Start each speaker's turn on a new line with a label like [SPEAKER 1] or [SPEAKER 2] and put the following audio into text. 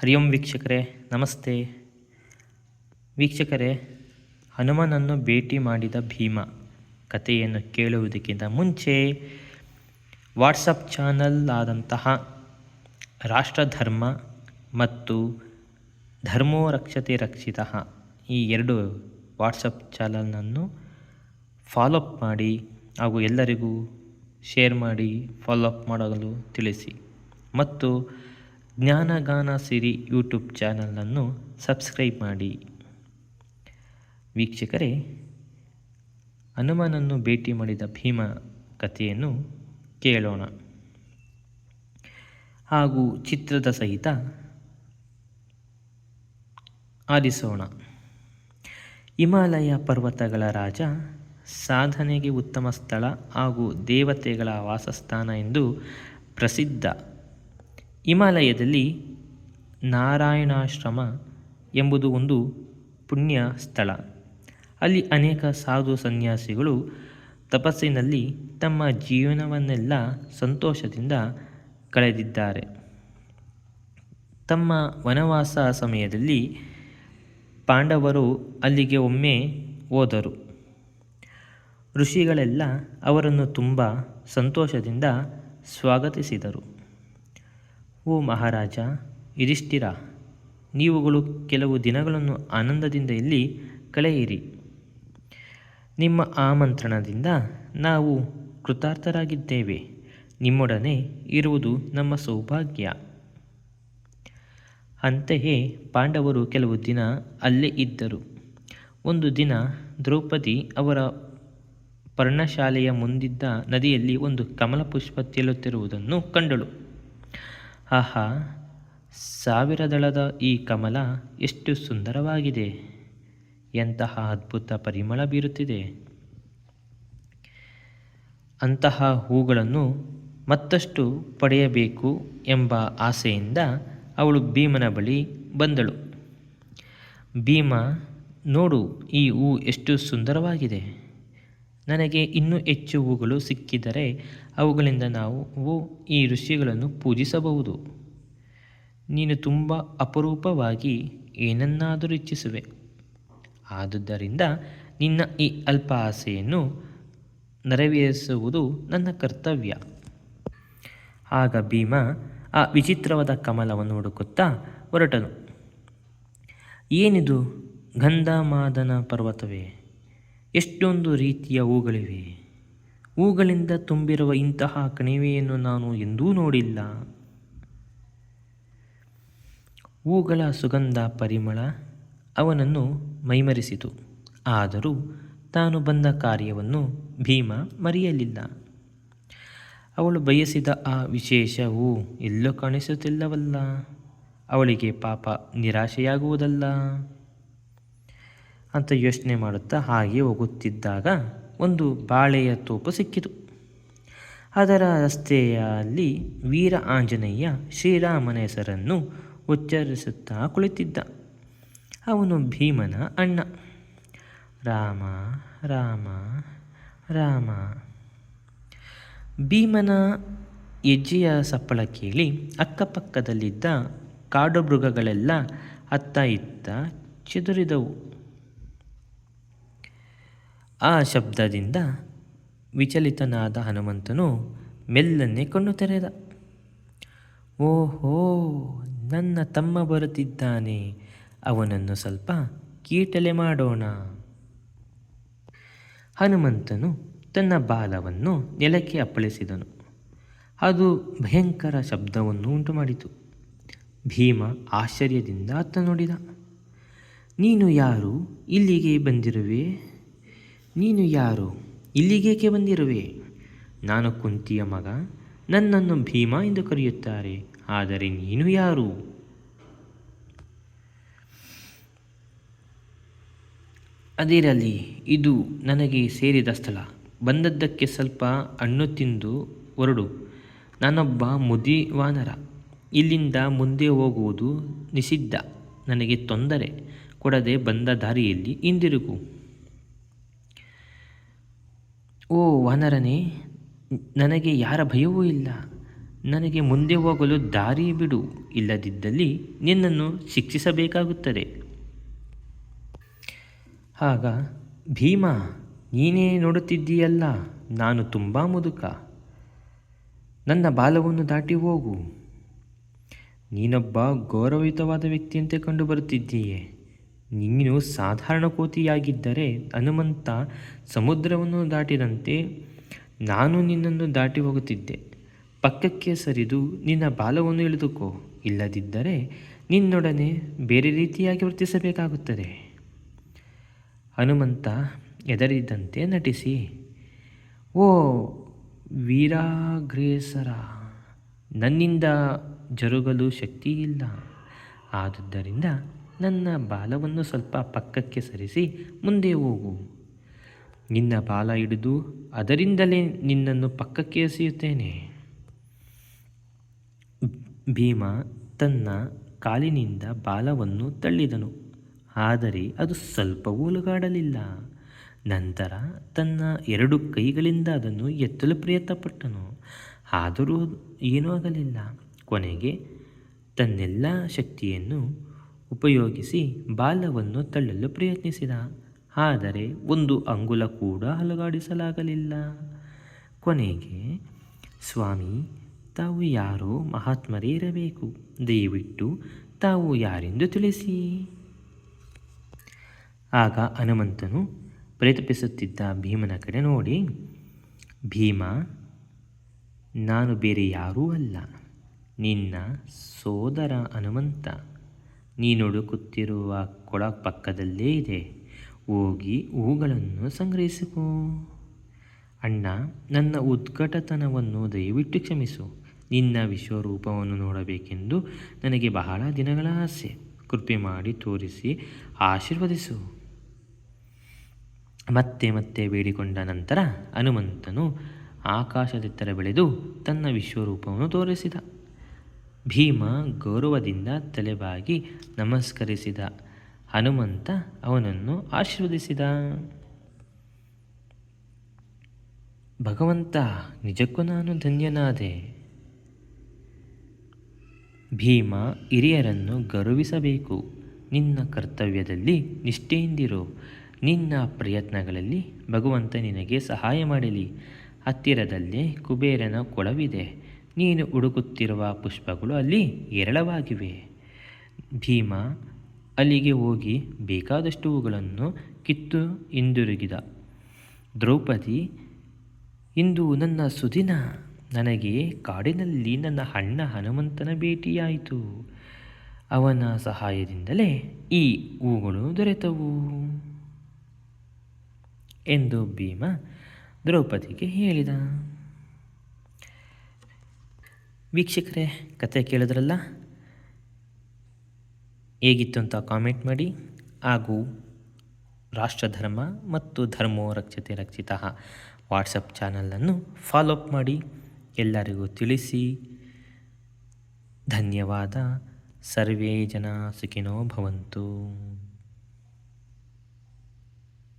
[SPEAKER 1] ಹರಿ ಓಂ ವೀಕ್ಷಕರೇ, ನಮಸ್ತೆ. ವೀಕ್ಷಕರೇ, ಹನುಮನನ್ನು ಭೇಟಿ ಮಾಡಿದ ಭೀಮ ಕಥೆಯನ್ನು ಕೇಳುವುದಕ್ಕಿಂತ ಮುಂಚೆ ವಾಟ್ಸಪ್ ಚಾನಲ್ ಆದಂತಹ ರಾಷ್ಟ್ರಧರ್ಮ ಮತ್ತು ಧರ್ಮೋ ರಕ್ಷತೆ ರಕ್ಷಿತ ಈ ಎರಡು ವಾಟ್ಸಪ್ ಚಾನಲ್ನನ್ನು ಫಾಲೋಅಪ್ ಮಾಡಿ ಹಾಗೂ ಎಲ್ಲರಿಗೂ ಶೇರ್ ಮಾಡಿ, ಫಾಲೋಅಪ್ ಮಾಡಲು ತಿಳಿಸಿ. ಮತ್ತು ಜ್ಞಾನಗಾನ ಸಿರಿ ಯೂಟ್ಯೂಬ್ ಚಾನಲನ್ನು ಸಬ್ಸ್ಕ್ರೈಬ್ ಮಾಡಿ. ವೀಕ್ಷಕರೇ, ಹನುಮನನ್ನು ಭೇಟಿ ಮಾಡಿದ ಭೀಮ ಕಥೆಯನ್ನು ಕೇಳೋಣ. ಹಾಗೂ ಚಿತ್ರದ ಸಹಿತ ಆಲಿಸೋಣ. ಹಿಮಾಲಯ ಪರ್ವತಗಳ ರಾಜ ಸಾಧನೆಗೆ ಉತ್ತಮ ಸ್ಥಳ ಹಾಗೂ ದೇವತೆಗಳ ವಾಸಸ್ಥಾನ ಎಂದು ಪ್ರಸಿದ್ಧ ಹಿಮಾಲಯದಲ್ಲಿ ನಾರಾಯಣಾಶ್ರಮ ಎಂಬುದು ಒಂದು ಪುಣ್ಯ ಸ್ಥಳ. ಅಲ್ಲಿ ಅನೇಕ ಸಾಧು ಸನ್ಯಾಸಿಗಳು ತಪಸ್ಸಿನಲ್ಲಿ ತಮ್ಮ ಜೀವನವನ್ನೆಲ್ಲ ಸಂತೋಷದಿಂದ ಕಳೆದಿದ್ದಾರೆ. ತಮ್ಮ ವನವಾಸ ಸಮಯದಲ್ಲಿ ಪಾಂಡವರು ಅಲ್ಲಿಗೆ ಒಮ್ಮೆ ಹೋದರು. ಋಷಿಗಳೆಲ್ಲ ಅವರನ್ನು ತುಂಬ ಸಂತೋಷದಿಂದ ಸ್ವಾಗತಿಸಿದರು. ಓ ಮಹಾರಾಜ ಯುಧಿಷ್ಠಿರ ನೀವುಗಳು ಕೆಲವು ದಿನಗಳನ್ನು ಆನಂದದಿಂದ ಇಲ್ಲಿ ಕಳೆಯಿರಿ. ನಿಮ್ಮ ಆಮಂತ್ರಣದಿಂದ ನಾವು ಕೃತಾರ್ಥರಾಗಿದ್ದೇವೆ. ನಿಮ್ಮೊಡನೆ ಇರುವುದು ನಮ್ಮ ಸೌಭಾಗ್ಯ. ಅಂತೆಯೇ ಪಾಂಡವರು ಕೆಲವು ದಿನ ಅಲ್ಲೇ ಇದ್ದರು. ಒಂದು ದಿನ ದ್ರೌಪದಿ ಅವರ ಪರ್ಣಶಾಲೆಯ ಮುಂದಿದ್ದ ನದಿಯಲ್ಲಿ ಒಂದು ಕಮಲ ಪುಷ್ಪ ತೇಲುತ್ತಿರುವುದನ್ನು ಕಂಡಳು. ಆಹಾ ಸಾವಿರ ದಳದ ಈ ಕಮಲ ಎಷ್ಟು ಸುಂದರವಾಗಿದೆ. ಎಂತಹ ಅದ್ಭುತ ಪರಿಮಳ ಬೀರುತ್ತಿದೆ. ಅಂತಹ ಹೂಗಳನ್ನು ಮತ್ತಷ್ಟು ಪಡೆಯಬೇಕು ಎಂಬ ಆಸೆಯಿಂದ ಅವಳು ಭೀಮನ ಬಳಿ ಬಂದಳು. ಭೀಮ, ನೋಡು, ಈ ಹೂ ಎಷ್ಟು ಸುಂದರವಾಗಿದೆ. ನನಗೆ ಇನ್ನೂ ಹೆಚ್ಚು ಹೂಗಳು ಸಿಕ್ಕಿದರೆ ಅವುಗಳಿಂದ ನಾವು ಈ ಋಷಿಗಳನ್ನು ಪೂಜಿಸಬಹುದು. ನೀನು ತುಂಬ ಅಪರೂಪವಾಗಿ ಏನನ್ನಾದರೂ ಇಚ್ಛಿಸುವೆ. ಆದುದರಿಂದ ನಿನ್ನ ಈ ಅಲ್ಪ ಆಸೆಯನ್ನು ನೆರವೇರಿಸುವುದು ನನ್ನ ಕರ್ತವ್ಯ. ಆಗ ಭೀಮ ಆ ವಿಚಿತ್ರವಾದ ಕಮಲವನ್ನು ಹುಡುಕುತ್ತಾ ಹೊರಟನು. ಏನಿದು? ಗಂಧಮಾದನ ಪರ್ವತವೇ ಎಷ್ಟೊಂದು ರೀತಿಯ ಹೂಗಳಿವೆ. ಹೂಗಳಿಂದ ತುಂಬಿರುವ ಇಂತಹ ಕಣಿವೆಯನ್ನು ನಾನು ಎಂದೂ ನೋಡಿಲ್ಲ. ಹೂಗಳ ಸುಗಂಧ ಪರಿಮಳ ಅವನನ್ನು ಮೈಮರಿಸಿತು. ಆದರೂ ತಾನು ಬಂದ ಕಾರ್ಯವನ್ನು ಭೀಮ ಮರೆಯಲಿಲ್ಲ. ಅವಳು ಬಯಸಿದ ಆ ವಿಶೇಷ ಹೂ ಎಲ್ಲೋ ಕಾಣಿಸುತ್ತಿಲ್ಲವಲ್ಲ. ಅವಳಿಗೆ ಪಾಪ ನಿರಾಶೆಯಾಗುವುದಲ್ಲ. ಅಂತ ಯೋಚನೆ ಮಾಡುತ್ತಾ ಹಾಗೆ ಹೋಗುತ್ತಿದ್ದಾಗ ಒಂದು ಬಾಳೆಯ ತೋಪು ಸಿಕ್ಕಿತು. ಅದರ ರಸ್ತೆಯಲ್ಲಿ ವೀರ ಆಂಜನೇಯ ಶ್ರೀರಾಮನ ಹೆಸರನ್ನು ಉಚ್ಚರಿಸುತ್ತಾ ಕುಳಿತಿದ್ದ. ಅವನು ಭೀಮನ ಅಣ್ಣ. ರಾಮ ರಾಮ ರಾಮ. ಭೀಮನ ಹೆಜ್ಜೆಯ ಸಪ್ಪಳ ಕೇಳಿ ಅಕ್ಕಪಕ್ಕದಲ್ಲಿದ್ದ ಕಾಡು ಮೃಗಗಳೆಲ್ಲ ಅತ್ತ ಇತ್ತ ಚೆದುರಿದವು. ಆ ಶಬ್ದದಿಂದ ವಿಚಲಿತನಾದ ಹನುಮಂತನು ಮೆಲ್ಲನೆ ಕಣ್ಣು ತೆರೆದ. ಓಹೋ, ನನ್ನ ತಮ್ಮ ಬರುತ್ತಿದ್ದಾನೆ, ಅವನನ್ನು ಸ್ವಲ್ಪ ಕೀಟಲೆ ಮಾಡೋಣ. ಹನುಮಂತನು ತನ್ನ ಬಾಲವನ್ನು ನೆಲಕ್ಕೆ ಅಪ್ಪಳಿಸಿದನು. ಅದು ಭಯಂಕರ ಶಬ್ದವನ್ನು ಉಂಟು ಮಾಡಿತು ಭೀಮ ಆಶ್ಚರ್ಯದಿಂದ ಅತ್ತ ನೋಡಿದ. ನೀನು ಯಾರು? ಇಲ್ಲಿಗೆ ಬಂದಿರುವೆ? ನೀನು ಯಾರು? ಇಲ್ಲಿಗೇಕೆ ಬಂದಿರುವೆ? ನಾನು ಕುಂತಿಯ ಮಗ, ನನ್ನನ್ನು ಭೀಮ ಎಂದು ಕರೆಯುತ್ತಾರೆ. ಆದರೆ ನೀನು ಯಾರು? ಅದಿರಲಿ, ಇದು ನನಗೆ ಸೇರಿದ ಸ್ಥಳ. ಬಂದದ್ದಕ್ಕೆ ಸ್ವಲ್ಪ ಹಣ್ಣು ತಿಂದು ಹೊರಡು. ನಾನೊಬ್ಬ ಮುದಿ ವಾನರ ಇಲ್ಲಿಂದ ಮುಂದೆ ಹೋಗುವುದು ನಿಷಿದ್ಧ. ನನಗೆ ತೊಂದರೆ ಕೊಡದೆ ಬಂದ ದಾರಿಯಲ್ಲಿ ಹಿಂದಿರುಗು. ಓ ವಾನರನೇ, ನನಗೆ ಯಾರ ಭಯವೂ ಇಲ್ಲ. ನನಗೆ ಮುಂದೆ ಹೋಗಲು ದಾರಿ ಬಿಡು. ಇಲ್ಲದಿದ್ದಲ್ಲಿ ನಿನ್ನನ್ನು ಶಿಕ್ಷಿಸಬೇಕಾಗುತ್ತದೆ. ಆಗ, ಭೀಮ, ನೀನೇ ನೋಡುತ್ತಿದ್ದೀಯಲ್ಲ, ನಾನು ತುಂಬ ಮುದುಕ. ನನ್ನ ಬಾಲವನ್ನು ದಾಟಿ ಹೋಗು. ನೀನೊಬ್ಬ ಗೌರವಯುತವಾದ ವ್ಯಕ್ತಿಯಂತೆ ಕಂಡುಬರುತ್ತಿದ್ದೀಯೆ ನೀನು ಸಾಧಾರಣ ಕೋತಿಯಾಗಿದ್ದರೆ ಹನುಮಂತ ಸಮುದ್ರವನ್ನು ದಾಟಿದಂತೆ ನಾನು ನಿನ್ನನ್ನು ದಾಟಿ ಹೋಗುತ್ತಿದ್ದೆ. ಪಕ್ಕಕ್ಕೆ ಸರಿದು ನಿನ್ನ ಬಾಲವನ್ನು ಇಳಿದುಕೋ ಇಲ್ಲದಿದ್ದರೆ ನಿನ್ನೊಡನೆ ಬೇರೆ ರೀತಿಯಾಗಿ ವರ್ತಿಸಬೇಕಾಗುತ್ತದೆ. ಹನುಮಂತ ಎದರಿದ್ದಂತೆ ನಟಿಸಿ, ಓ ವೀರಾಗ್ರೇಸರ, ನನ್ನಿಂದ ಜರುಗಲು ಶಕ್ತಿ ಇಲ್ಲ ಆದುದರಿಂದ ನನ್ನ ಬಾಲವನ್ನು ಸ್ವಲ್ಪ ಪಕ್ಕಕ್ಕೆ ಸರಿಸಿ ಮುಂದೆ ಹೋಗು. ನಿನ್ನ ಬಾಲ ಹಿಡಿದು ಅದರಿಂದಲೇ ನಿನ್ನನ್ನು ಪಕ್ಕಕ್ಕೆ ಎಸೆಯುತ್ತೇನೆ. ಭೀಮ ತನ್ನ ಕಾಲಿನಿಂದ ಬಾಲವನ್ನು ತಳ್ಳಿದನು. ಆದರೆ ಅದು ಸ್ವಲ್ಪ ಉಲುಗಾಡಲಿಲ್ಲ ನಂತರ ತನ್ನ ಎರಡು ಕೈಗಳಿಂದ ಅದನ್ನು ಎತ್ತಲು ಪ್ರಯತ್ನಪಟ್ಟನು. ಆದರೂ ಏನೂ ಆಗಲಿಲ್ಲ. ಕೊನೆಗೆ ತನ್ನೆಲ್ಲ ಶಕ್ತಿಯನ್ನು ಉಪಯೋಗಿಸಿ ಬಾಲವನ್ನು ತಳ್ಳಲು ಪ್ರಯತ್ನಿಸಿದ. ಆದರೆ ಒಂದು ಅಂಗುಲ ಕೂಡ ಅಲುಗಾಡಿಸಲಾಗಲಿಲ್ಲ. ಕೊನೆಗೆ, ಸ್ವಾಮಿ, ತಾವು ಯಾರೋ ಮಹಾತ್ಮರೇ ಇರಬೇಕು. ದಯವಿಟ್ಟು ತಾವು ಯಾರೆಂದು ತಿಳಿಸಿ ಆಗ ಹನುಮಂತನು ಪ್ರಯತ್ನಿಸುತ್ತಿದ್ದ ಭೀಮನ ಕಡೆ ನೋಡಿ, ಭೀಮ, ನಾನು ಬೇರೆ ಯಾರೂ ಅಲ್ಲ. ನಿನ್ನ ಸೋದರ ಹನುಮಂತ. ನೀನು ಹುಡುಕುತ್ತಿರುವ ಕೊಳ ಪಕ್ಕದಲ್ಲೇ ಇದೆ. ಹೋಗಿ ಹೂಗಳನ್ನು ಸಂಗ್ರಹಿಸಿಕೋ. ಅಣ್ಣ, ನನ್ನ ಉದ್ಘಟತನವನ್ನು ದಯವಿಟ್ಟು ಕ್ಷಮಿಸು. ನಿನ್ನ ವಿಶ್ವರೂಪವನ್ನು ನೋಡಬೇಕೆಂದು ನನಗೆ ಬಹಳ ದಿನಗಳ ಆಸೆ. ಕೃಪೆ ಮಾಡಿ ತೋರಿಸಿ ಆಶೀರ್ವದಿಸು. ಮತ್ತೆ ಮತ್ತೆ ಬೇಡಿಕೊಂಡ ನಂತರ ಹನುಮಂತನು ಆಕಾಶದೆತ್ತರ ಬೆಳೆದು ತನ್ನ ವಿಶ್ವರೂಪವನ್ನು ತೋರಿಸಿದ. ಭೀಮ ಗೌರವದಿಂದ ತಲೆಬಾಗಿ ನಮಸ್ಕರಿಸಿದ ಹನುಮಂತ ಅವನನ್ನು ಆಶೀರ್ವದಿಸಿದ. ಭಗವಂತ, ನಿಜಕ್ಕೂ ನಾನು ಧನ್ಯನಾದೆ. ಭೀಮ, ಹಿರಿಯರನ್ನು ಗೌರವಿಸಬೇಕು. ನಿನ್ನ ಕರ್ತವ್ಯದಲ್ಲಿ ನಿಷ್ಠೆಯಿಂದಿರು. ನಿನ್ನ ಪ್ರಯತ್ನಗಳಲ್ಲಿ ಭಗವಂತ ನಿನಗೆ ಸಹಾಯ ಮಾಡಲಿ. ಹತ್ತಿರದಲ್ಲೇ ಕುಬೇರನ ಕೊಳವಿದೆ. ನೀನು ಹುಡುಕುತ್ತಿರುವ ಪುಷ್ಪಗಳು ಅಲ್ಲಿ ಹೇರಳವಾಗಿವೆ. ಭೀಮ ಅಲ್ಲಿಗೆ ಹೋಗಿ ಬೇಕಾದಷ್ಟು ಹೂಗಳನ್ನು ಕಿತ್ತು ಹಿಂದಿರುಗಿದ. ದ್ರೌಪದಿ, ಇಂದು ನನ್ನ ಸುದಿನ, ನನಗೆ ಕಾಡಿನಲ್ಲಿ ನನ್ನ ಅಣ್ಣ ಹನುಮಂತನ ಭೇಟಿಯಾಯಿತು. ಅವನ ಸಹಾಯದಿಂದಲೇ ಈ ಹೂಗಳು ದೊರೆತವು ಎಂದು ಭೀಮ ದ್ರೌಪದಿಗೆ ಹೇಳಿದ. ವೀಕ್ಷಕರೇ, ಕತೆ ಕೇಳಿದ್ರಲ್ಲ? ಹೇಗಿತ್ತು ಅಂತ ಕಾಮೆಂಟ್ ಮಾಡಿ. ಹಾಗೂ ರಾಷ್ಟ್ರಧರ್ಮ ಮತ್ತು ಧರ್ಮೋ ರಕ್ಷತೆ ರಕ್ಷಿತ ವಾಟ್ಸಪ್ ಚಾನಲನ್ನು ಫಾಲೋಅಪ್ ಮಾಡಿ. ಎಲ್ಲರಿಗೂ ತಿಳಿಸಿ. ಧನ್ಯವಾದ. ಸರ್ವೇ ಜನ ಸುಖಿನೋ ಭವಂತು.